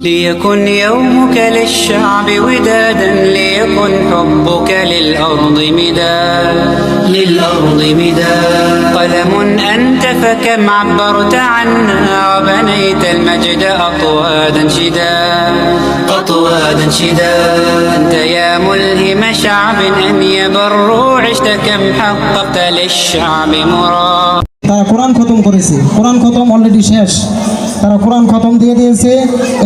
ليكن يومك للشعب ودادا ليكن حبك للأرض مداد للأرض مداد قلم أنت فكم عبرت عنا وبنيت المجد أطوادا شداد أطوادا شداد أنت يا ملهم شعب أن يبروا عشت كم حققت للشعب مراد. তারা কোরআন খতম করেছে। কোরআন খতম অলরেডি শেষ। তারা কোরআন খতম দিয়ে দিয়েছে।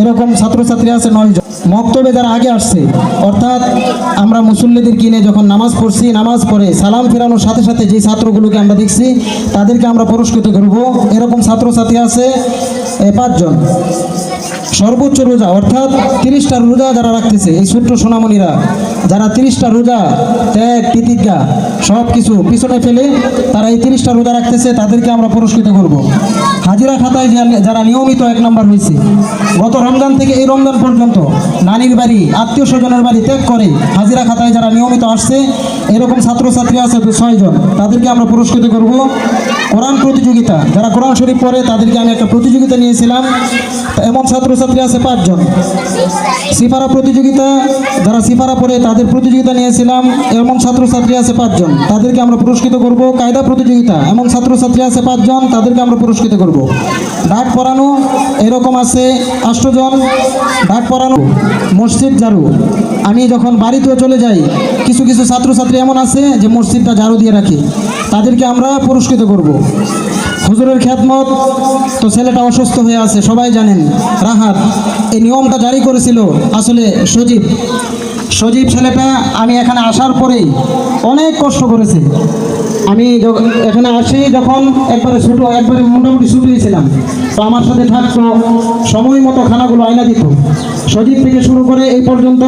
এরকম ছাত্রছাত্রী আছে নয়জন মক্তবে যারা আগে আসছে, অর্থাৎ আমরা মুসল্লিদের কিনে যখন নামাজ পড়ছি, নামাজ পড়ে সালাম ফেরানোর সাথে সাথে যে ছাত্রগুলোকে আমরা দেখছি, তাদেরকে আমরা পুরস্কৃত করব। এরকম ছাত্রছাত্রী আছে পাঁচজন। সর্বোচ্চ রোজা, অর্থাৎ তিরিশটা রোজা যারা রাখতেছে, এই ছোট্ট সোনামণিরা যারা তিরিশটা রোজা, ত্যাগ তিতিজ্ঞা সব কিছু পিছনে ফেলে তারা এই তিরিশটা রোজা রাখতেছে, তাদেরকে আমরা পুরস্কৃত করব। হাজিরা খাতায় যারা নিয়মিত এক নম্বর হয়েছে, গত রমজান থেকে এই রমজান পর্যন্ত নানির বাড়ি, আত্মীয় স্বজনের বাড়ি ত্যাগ করে হাজিরা খাতায় যারা নিয়মিত আসছে, এরকম ছাত্রছাত্রী আছে তো ছয়জন তাদেরকে আমরা পুরস্কৃত করব। কোরআন প্রতিযোগিতা, যারা কোরআন শরীফ পড়ে, তাদেরকে আমি একটা প্রতিযোগিতা নিয়েছিলাম। এমন ছাত্রছাত্রী আছে পাঁচজন। সিফারা প্রতিযোগিতা, যারা সিফারা পড়ে, তাদের প্রতিযোগিতা নিয়েছিলাম, এমন ছাত্রছাত্রী আছে পাঁচজন, তাদেরকে আমরা পুরস্কৃত করব। কায়দা প্রতিযোগিতা, এমন ছাত্রছাত্রী আছে পাঁচজন, তাদেরকে আমরা পুরস্কৃত করব। ডাক পড়ানো, এরকম আছে আষ্টজন ডাক পড়ানো, মসজিদ ঝাড়ু। আমি যখন বাড়িতেও চলে যাই, কিছু কিছু ছাত্রছাত্রী এমন আছে যে মসজিদটা ঝাড়ু দিয়ে রাখে, তাদেরকে আমরা পুরস্কৃত করব। হুজুরের খ্যাতমত তো ছেলেটা অসুস্থ হয়ে আছে, সবাই জানেন, রাহাত, এই নিয়মটা জারি করেছিল, আসলে সজীব। সজীব ছেলেটা আমি এখানে আসার পরেই অনেক কষ্ট করেছে। আমি এখানে আসি যখন একবারে ছোটো একবারে মোটামুটি শুরু হয়েছিলাম তো আমার সাথে থাকতো, সময় মতো খানাগুলো আয়না দিত। সজীব থেকে শুরু করে এই পর্যন্ত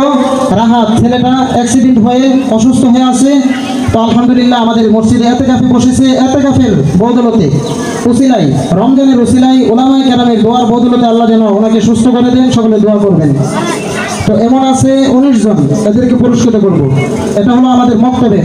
রাহাত ছেলেটা অ্যাক্সিডেন্ট হয়ে অসুস্থ হয়ে আছে। তো আলহামদুলিল্লাহ আমাদের মসজিদে এতে কাফে বসেছে। এতে কাফের বদলতে উসিলাই রমজানের উসিলাই ওলামাই কেরামের দোয়ার বদলতে আল্লাহ যেন ওনাকে সুস্থ করে দেন, সকলে দোয়া করবেন। তো এমন আছে উনিশ জন এদেরকে পুরস্কৃত করব। এটা হলো আমাদের মক্তবে